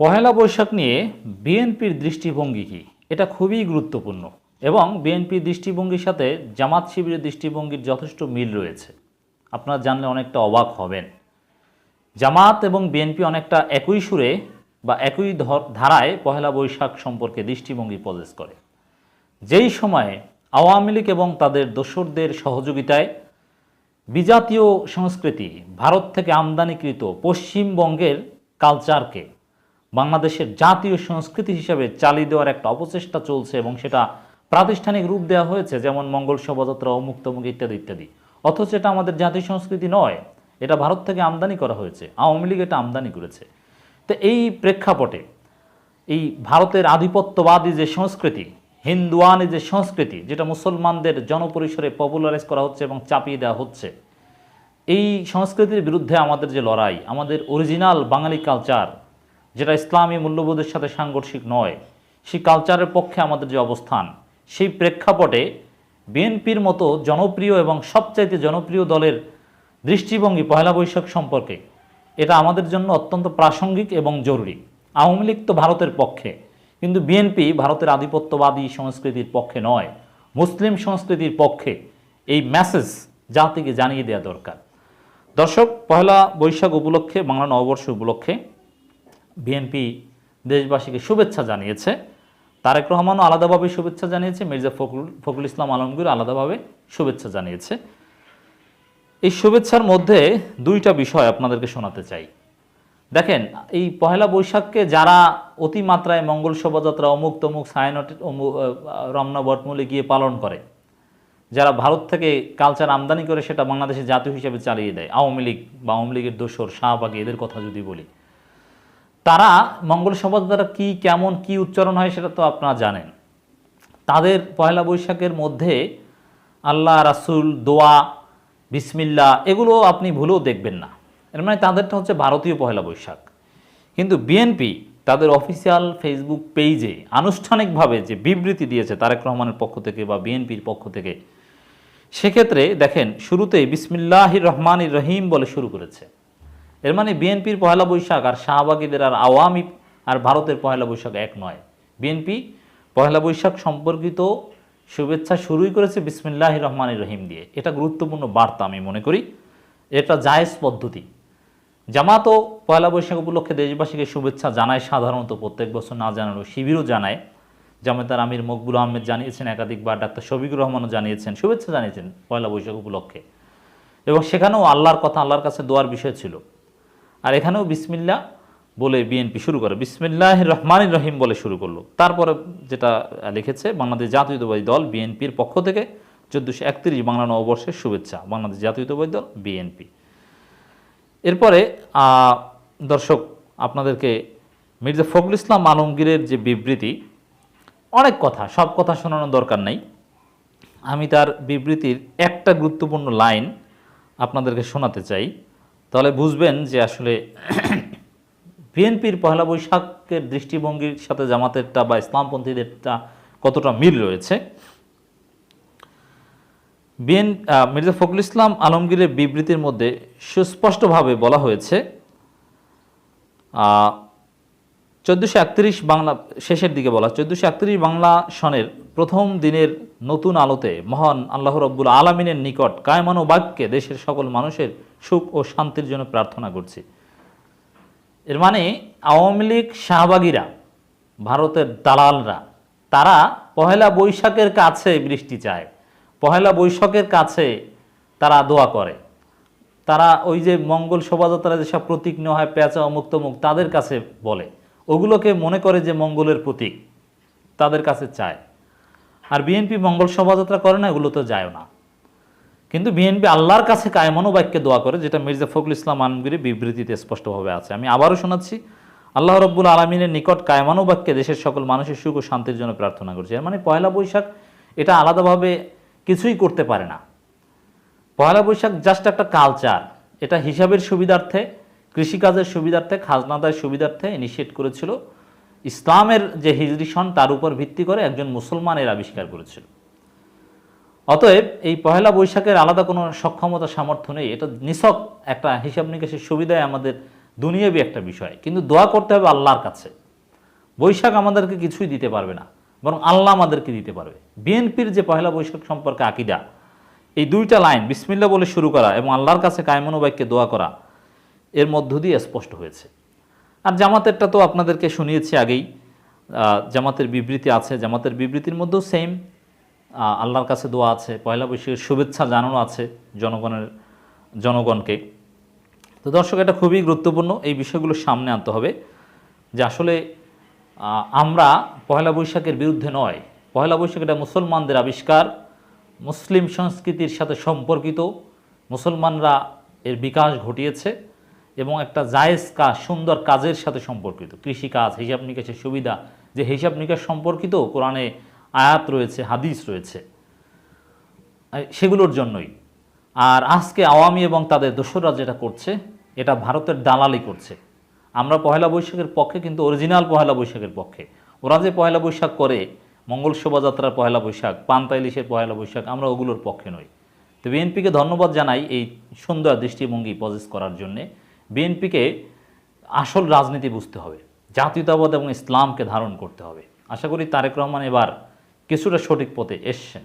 পহেলা বৈশাখ নিয়ে বিএনপির দৃষ্টিভঙ্গি কি? এটা খুবই গুরুত্বপূর্ণ এবং বিএনপির দৃষ্টিভঙ্গির সাথে জামাত শিবিরের দৃষ্টিভঙ্গির যথেষ্ট মিল রয়েছে। আপনারা জানলে অনেকটা অবাক হবেন। জামাত এবং বিএনপি অনেকটা একই সুরে বা একই ধারায় পহেলা বৈশাখ সম্পর্কে দৃষ্টিভঙ্গি প্রদেশ করে। যেই সময়ে আওয়ামী লীগ এবং তাদের দোসরদের সহযোগিতায় বিজাতীয় সংস্কৃতি ভারত থেকে আমদানিকৃত পশ্চিমবঙ্গের কালচারকে বাংলাদেশের জাতীয় সংস্কৃতি হিসেবে চালিয়ে দেওয়ার একটা অপচেষ্টা চলছে এবং সেটা প্রাতিষ্ঠানিক রূপ দেওয়া হয়েছে, যেমন মঙ্গল শোভাযাত্রা অমুক তমুক ইত্যাদি ইত্যাদি। অথচ এটা আমাদের জাতীয় সংস্কৃতি নয়, এটা ভারত থেকে আমদানি করা হয়েছে, আওয়ামী লীগ এটা আমদানি করেছে। তো এই প্রেক্ষাপটে এই ভারতের আধিপত্যবাদী যে সংস্কৃতি, হিন্দুয়ানি যে সংস্কৃতি, যেটা মুসলমানদের জনপরিসরে পপুলারাইজ করা হচ্ছে এবং চাপিয়ে দেওয়া হচ্ছে, এই সংস্কৃতির বিরুদ্ধে আমাদের যে লড়াই, আমাদের অরিজিনাল বাঙালি কালচার যেটা ইসলামী মূল্যবোধের সাথে সাংঘর্ষিক নয়, সেই কালচারের পক্ষে আমাদের যে অবস্থান, সেই প্রেক্ষাপটে বিএনপির মতো জনপ্রিয় এবং সবচাইতে জনপ্রিয় দলের দৃষ্টিভঙ্গি পয়লা বৈশাখ সম্পর্কে, এটা আমাদের জন্য অত্যন্ত প্রাসঙ্গিক এবং জরুরি। আওয়ামী লীগ তো ভারতের পক্ষে, কিন্তু বিএনপি ভারতের আধিপত্যবাদী সংস্কৃতির পক্ষে নয়, মুসলিম সংস্কৃতির পক্ষে এই মেসেজ জাতিকে জানিয়ে দেওয়া দরকার। দর্শক পয়লা বৈশাখ উপলক্ষে, বাংলা নববর্ষ উপলক্ষে বিএনপি দেশবাসীকে শুভেচ্ছা জানিয়েছে। তারেক রহমানও আলাদাভাবে শুভেচ্ছা জানিয়েছে। মির্জা ফখরুল ফখরুল ইসলাম আলমগীর আলাদাভাবে শুভেচ্ছা জানিয়েছে। এই শুভেচ্ছার মধ্যে দুইটা বিষয় আপনাদেরকে শোনাতে চাই। দেখেন, এই পহেলা বৈশাখকে যারা অতিমাত্রায় মঙ্গল শোভাযাত্রা অমুক তমুক সায়নট রমনা বটমূলে গিয়ে পালন করে, যারা ভারত থেকে কালচার আমদানি করে সেটা বাংলাদেশে জাতীয় হিসেবে চালিয়ে দেয়, আওয়ামী লীগ বা আওয়ামী লীগের দোসর, শাহবাগী, এদের কথা যদি বলি তারা মঙ্গল শব্দ দ্বারা কী, কেমন, কি উচ্চারণ হয় সেটা তো আপনারা জানেন। তাদের পয়লা বৈশাখের মধ্যে আল্লাহ, রাসুল, দোয়া বিসমিল্লা এগুলো আপনি ভুলেও দেখবেন না। এর মানে তাদেরটা হচ্ছে ভারতীয় পয়লা বৈশাখ। কিন্তু বিএনপি তাদের অফিসিয়াল ফেসবুক পেজে আনুষ্ঠানিকভাবে যে বিবৃতি দিয়েছে তারেক রহমানের পক্ষ থেকে বা বিএনপির পক্ষ থেকে, সেক্ষেত্রে দেখেন শুরুতেই বিসমিল্লাহির রহমানির রহিম বলে শুরু করেছে। এর মানে বিএনপির পয়লা বৈশাখ আর শাহবাগীদের আর আওয়ামী আর ভারতের পয়লা বৈশাখ এক নয়। বিএনপি পয়লা বৈশাখ সম্পর্কিত শুভেচ্ছা শুরুই করেছে বিসমিল্লাহ রহমানির রহিম দিয়ে। এটা গুরুত্বপূর্ণ বার্তা আমি মনে করি। এটা জায়েজ পদ্ধতি। জামাতও পয়লা বৈশাখ উপলক্ষে দেশবাসীকে শুভেচ্ছা জানায়, সাধারণত প্রত্যেক বছর না জানানো শিবিরও জানায়। জামাতার আমির মকবুল আহমেদ জানিয়েছেন, একাধিকবার ডাক্তার শফিকুর রহমানও জানিয়েছেন, শুভেচ্ছা জানিয়েছেন পয়লা বৈশাখ উপলক্ষে। এবং সেখানেও আল্লাহর কথা, আল্লাহর কাছে দোয়ার বিষয় ছিল। আর এখানেও বিসমিল্লা বলে বিএনপি শুরু করে। বিসমিল্লাহ রহমান রহিম বলে শুরু করল। তারপরে যেটা লিখেছে, বাংলাদেশ জাতীয়তাবাদী দল বিএনপির পক্ষ থেকে চোদ্দোশো একত্রিশ বাংলা নববর্ষের শুভেচ্ছা, বাংলাদেশ জাতীয়তাবাদী দল বিএনপি। এরপরে দর্শক, আপনাদেরকে মির্জা ফখরুল ইসলাম আলমগীরের যে বিবৃতি, অনেক কথা, সব কথা শোনানোর দরকার নেই। আমি তার বিবৃতির একটা গুরুত্বপূর্ণ লাইন আপনাদেরকে শোনাতে চাই। তাহলে বুঝবেন যে আসলে বিএনপির পহেলা বৈশাখের দৃষ্টিভঙ্গির সাথে জামাতেরটা বা ইসলামপন্থীদেরটা কতটা মিল রয়েছে? বিএন মির্জা ফখরুল ইসলাম আলমগীরের বিবৃতির মধ্যে সুস্পষ্টভাবে বলা হয়েছে চোদ্দোশো একত্রিশ বাংলা শেষের দিকে বলা, চোদ্দোশো একত্রিশ বাংলা সনের প্রথম দিনের নতুন আলোতে মহান আল্লাহ রব্বুল আলমিনের নিকট কায়মানো বাক্যে দেশের সকল মানুষের সুখ ও শান্তির জন্য প্রার্থনা করছি। এর মানে আওয়ামী লীগ শাহবাগীরা, ভারতের দালালরা, তারা পহেলা বৈশাখের কাছে বৃষ্টি চায়। পহেলা বৈশাখের কাছে তারা দোয়া করে। তারা ওই যে মঙ্গল শোভাযাত্রা যেসব প্রতীক নেওয়া হয়, পেঁচা অমুক তমুক তাদের কাছে বলে। ওগুলোকে মনে করে যে মঙ্গলের প্রতীক, তাদের কাছে চায়। আর বিএনপি মঙ্গল শোভাযাত্রা করে না, এগুলো তো যায় না। কিন্তু বিএনপি আল্লাহর কাছে কায়মনো বাক্যে দোয়া করে, যেটা মির্জা ফখরুল ইসলাম আলমগীর বিবৃতিতে স্পষ্টভাবে আছে। আমি আবারও শোনাচ্ছি, আল্লাহ রব্বুল আলমিনের নিকট কায়মানো বাক্যে দেশের সকল মানুষের সুখ ও শান্তির জন্য প্রার্থনা করছি। এর মানে পয়লা বৈশাখ এটা আলাদাভাবে কিছুই করতে পারে না। পয়লা বৈশাখ জাস্ট একটা কালচার এটা হিসাবের সুবিধার্থে কৃষিকাজের সুবিধার্থে খাজনাদার সুবিধার্থে ইনিশিয়েট করেছিল। ইসলামের যে হিজরি সন, তার উপর ভিত্তি করে একজন মুসলমানের আবিষ্কার করেছিল। অতএব এই পহেলা বৈশাখের আলাদা কোনো সক্ষমতা, সামর্থ্য নেই। এটা নিছক একটা হিসাব নিকাশের সুবিধায় আমাদের দুনিয়াবি একটা বিষয়। কিন্তু দোয়া করতে হবে আল্লাহর কাছে। বৈশাখ আমাদেরকে কিছুই দিতে পারবে না, বরং আল্লাহ আমাদেরকে দিতে পারবে। বিএনপির যে পহেলা বৈশাখ সম্পর্কে আকিদা, এই দুইটা লাইন বিসমিল্লা বলে শুরু করা এবং আল্লাহর কাছে কায়মনোবাক্যে দোয়া করা এর মধ্য দিয়ে স্পষ্ট হয়েছে। আর জামাতেরটা তো আপনাদেরকে শুনিয়েছি আগেই জামাতের বিবৃতি আছে, জামাতের বিবৃতির মধ্যেও সেম আল্লাহর কাছে দোয়া আছে, পয়লা বৈশাখের শুভেচ্ছা জানানো আছে জনগণের, জনগণকে। তো দর্শক, এটা খুবই গুরুত্বপূর্ণ, এই বিষয়গুলো সামনে আনতে হবে যে আসলে আমরা পয়লা বৈশাখের বিরুদ্ধে নয়। পয়লা বৈশাখ এটা মুসলমানদের আবিষ্কার, মুসলিম সংস্কৃতির সাথে সম্পর্কিত, মুসলমানরা এর বিকাশ ঘটিয়েছে। এবং একটা জায়েজ কাজ, সুন্দর কাজের সাথে সম্পর্কিত, কৃষিকাজ, হিসাব নিকাশের সুবিধা, যে হিসাব নিকাশ সম্পর্কিত কোরআনে আয়াত রয়েছে, হাদিস রয়েছে সেগুলোর জন্যই। আর আজকে আওয়ামী এবং তাদের দোসররা যেটা করছে, এটা ভারতের দালালি করছে। আমরা পহেলা বৈশাখের পক্ষে কিন্তু অরিজিনাল পহেলা বৈশাখের পক্ষে। ওরা যে পহেলা বৈশাখ করে, মঙ্গল শোভাযাত্রার পহেলা বৈশাখ, পান্তা ইলিশের পয়লা বৈশাখ, আমরা ওগুলোর পক্ষে নই। তো বিএনপিকে ধন্যবাদ জানাই এই সুন্দর দৃষ্টিভঙ্গি পজেস করার জন্যে। বিএনপিকে আসল রাজনীতি বুঝতে হবে, জাতীয়তাবাদ এবং ইসলামকে ধারণ করতে হবে। আশা করি তারেক রহমান এবার কিছুটা সঠিক পথে এসছেন।